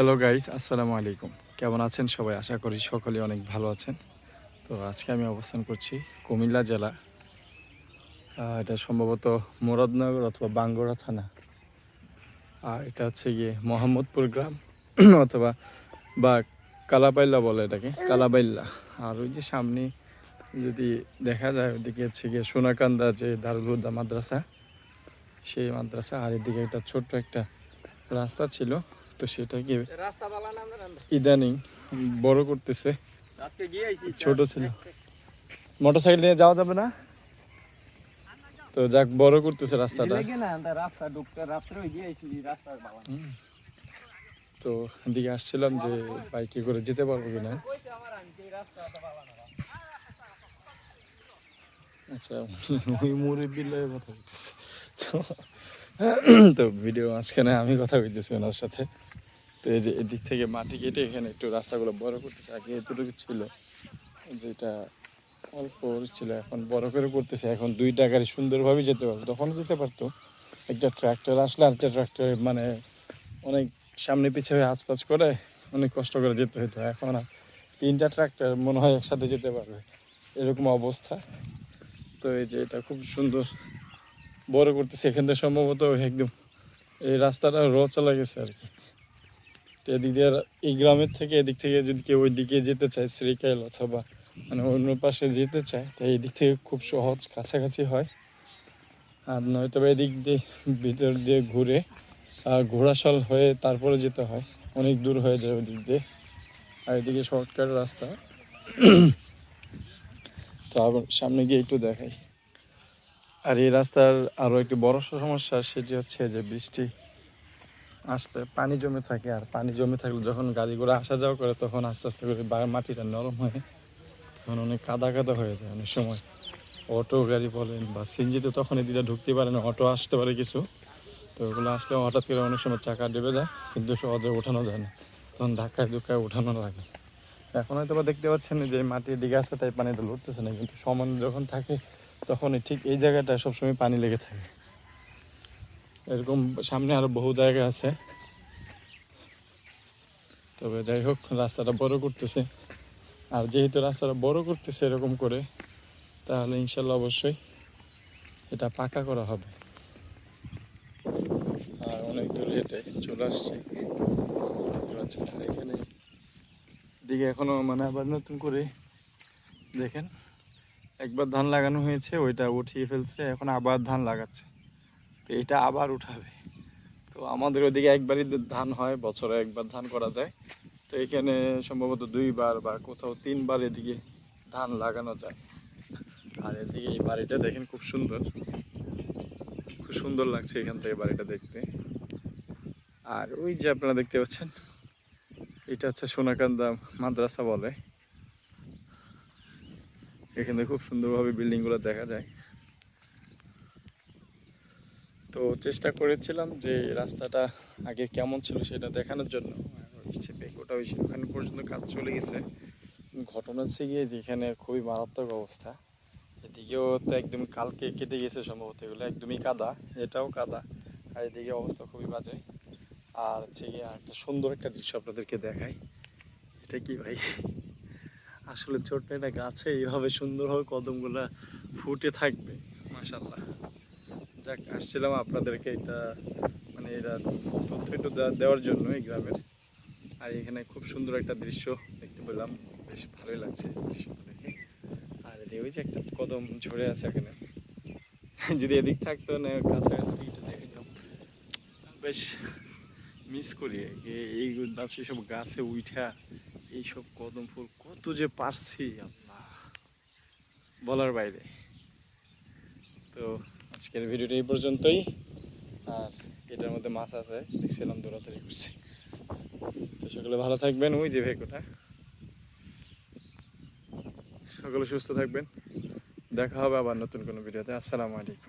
Hello guys আসসালামু আলাইকুম কেমন আছেন সবাই? আশা করি সকলে অনেক ভালো আছেন। তো আজকে আমি অবস্থান করছি কুমিল্লা জেলা। এটা সম্ভবত মুরাদনগর অথবা বাঙ্গরা থানা। আর এটা হচ্ছে গিয়ে মোহাম্মদপুর গ্রাম, অথবা বা কালাবাইল্লা বলে এটাকে কালাবাইল্লা আর ওই যে সামনে যদি দেখা যায়, ওইদিকে হচ্ছে গিয়ে সোনাকান্দা যে দারুল হুদা মাদ্রাসা, সেই মাদ্রাসা, আর এদিকে একটা ছোট্ট একটা রাস্তা ছিল। তো সেটাকে বালা ইদানিং বড় করতেছে। ছোট ছিল। মোটরসাইকেল নিয়ে যাওয়া যাবে না? তো যাক বড় করতেছে রাস্তাটা। বালা। তো এদিকে আসছিলাম যে বাইকে করে যেতে পারব কিনা বালা আচ্ছা ওই মুরব্বি লয়ে কথা তো ভিডিও মাঝখানে আমি কথা বলতেছি ওনার সাথে। তো এই যে এদিক থেকে মাটি কেটে এখানে একটু রাস্তাগুলো বড় করতেছে। আগে এতটুকু ছিল যেটা অল্প ছিল, এখন বড় করে করতেছে। এখন দুইটা গাড়ি সুন্দরভাবে যেতে পারবে। তখন যেতে পারতো। একটা ট্রাক্টর আসলে আর একটা ট্রাক্টর মানে অনেক সামনে পিছিয়ে আশপাশ করে অনেক কষ্ট করে যেতে হতো এখন আর তিনটা ট্রাক্টর মনে হয় একসাথে যেতে পারবে। এরকম অবস্থা। তো এই যে এটা খুব সুন্দর বড় করতেছে। এখান থেকে সম্ভবত একদম এই রাস্তাটা র চলে গেছে আর কি। তো এদিক দিয়ে এই গ্রামের থেকে এদিক থেকে যদি কেউ ওই দিকে যেতে চায় শ্রীকাইল অথবা মানে অন্য পাশে যেতে চায়, তাই এদিক থেকে খুব সহজ কাছাকাছি হয়। আর নয়তো এদিক দিয়ে ভিতর দিয়ে ঘুরে ঘোড়াশাল হয়ে তারপরে যেতে হয়। অনেক দূর হয়ে যায় ওদিক দিয়ে। আর এদিকে শর্টকাট রাস্তা। তো আবার সামনে গিয়ে একটু দেখাই। আর এই রাস্তার আরও একটি বড় সমস্যা, সেটি হচ্ছে যে বৃষ্টি। আসলে পানি জমে থাকে আর পানি জমে থাকলে যখন গাড়িগুলো আসা যাওয়া করে তখন আস্তে আস্তে করে মাটিটা নরম হয়। তখন অনেক কাদা কাদা হয়ে যায় অনেক সময়। অটো গাড়ি বলেন বা সিনজিতে তখন এদিকে ঢুকতে পারে না, অটো আসতে পারে কিছু। তো ওগুলো আসলে হঠাৎ করে অনেক সময় চাকা ডেবে যায়, কিন্তু সহজে ওঠানো যায় না। তখন ধাক্কায় ধুক্কায় ওঠানো লাগে। এখন হয়তো বা দেখতে পাচ্ছেন যে মাটির দিকে আছে, তাই পানিতে লড়তেছে না, কিন্তু সমান যখন থাকে তখন ঠিক এই জায়গাটায় সবসময় পানি লেগে থাকে। এরকম সামনে আরও বহু জায়গা আছে। তবে যাই হোক, রাস্তাটা বড় করতেছে। আর যেহেতু রাস্তাটা বড় করতেছে এরকম করে, তাহলে ইনশাল্লাহ অবশ্যই এটা পাকা করা হবে। আর অনেক দূর হেঁটে চলে আসছে। এখানে দিকে এখনও মানে আবার নতুন করে দেখেন, একবার ধান লাগানো হয়েছে, ওইটা উঠিয়ে ফেলছে, এখন আবার ধান লাগাচ্ছে। তো এটা আবার উঠাবে। তো আমাদের ওদিকে একবারই ধান হয়, বছরে একবার ধান করা যায়। তো এখানে সম্ভবত দুইবার বা কোথাও তিনবার এদিকে ধান লাগানো যায়। আর এদিকে এই বাড়িটা দেখেন খুব সুন্দর। খুব সুন্দর লাগছে এখান থেকে বাড়িটা দেখতে। আর ওই যে আপনারা দেখতে পাচ্ছেন, এটা হচ্ছে সোনাকান্দা মাদ্রাসা বলে। এখানে খুব সুন্দরভাবে বিল্ডিংগুলো দেখা যায়। তো চেষ্টা করেছিলাম যে রাস্তাটা আগে কেমন ছিল সেটা দেখানোর জন্য। ওটা ওই ওখানে পর্যন্ত কাজ চলে গেছে। ঘটনা হচ্ছে গিয়ে যেখানে খুবই মারাত্মক অবস্থা। এদিকেও তো একদম কালকে কেটে গেছে সম্ভবত, এগুলো একদমই কাদা, এটাও কাদা। আর এদিকে অবস্থা খুবই বাজে। আর হচ্ছে গিয়ে একটা সুন্দর একটা দৃশ্য আপনাদেরকে দেখাই। এটা কি ভাই? আসলে ছোট্ট একটা গাছে এইভাবে সুন্দরভাবে কদমগুলো ফুটে থাকবে মাশাল্লাহ যাক, আসছিলাম আপনাদেরকে এটা মানে এটা তথ্য একটু দেওয়ার জন্য এই গ্রামের। আর এখানে খুব সুন্দর একটা দৃশ্য দেখতে পেলাম। বেশ ভালোই লাগছে দৃশ্যটা দেখে। আর এদিকে ওই যে একটা কদম ঝরে আছে এখানে। যদি এদিক থাকতো, না, কাছাকাছি একটু দেখে। বেশ মিস করি এই গাছ সব গাছে উঠা এইসব কদম ফুল, কত যে পারছি, আল্লাহ। বলার বাইরে। তো আজকের ভিডিওটি এই পর্যন্তই। আর এটার মধ্যে মাছ আছে, দেখছিলাম দৌড়াতাড়ি করছি। তো সকলে ভালো থাকবেন। ওই যে ভেকোটা। সকলে সুস্থ থাকবেন। দেখা হবে আবার নতুন কোনো ভিডিওতে। আসসালামু আলাইকুম।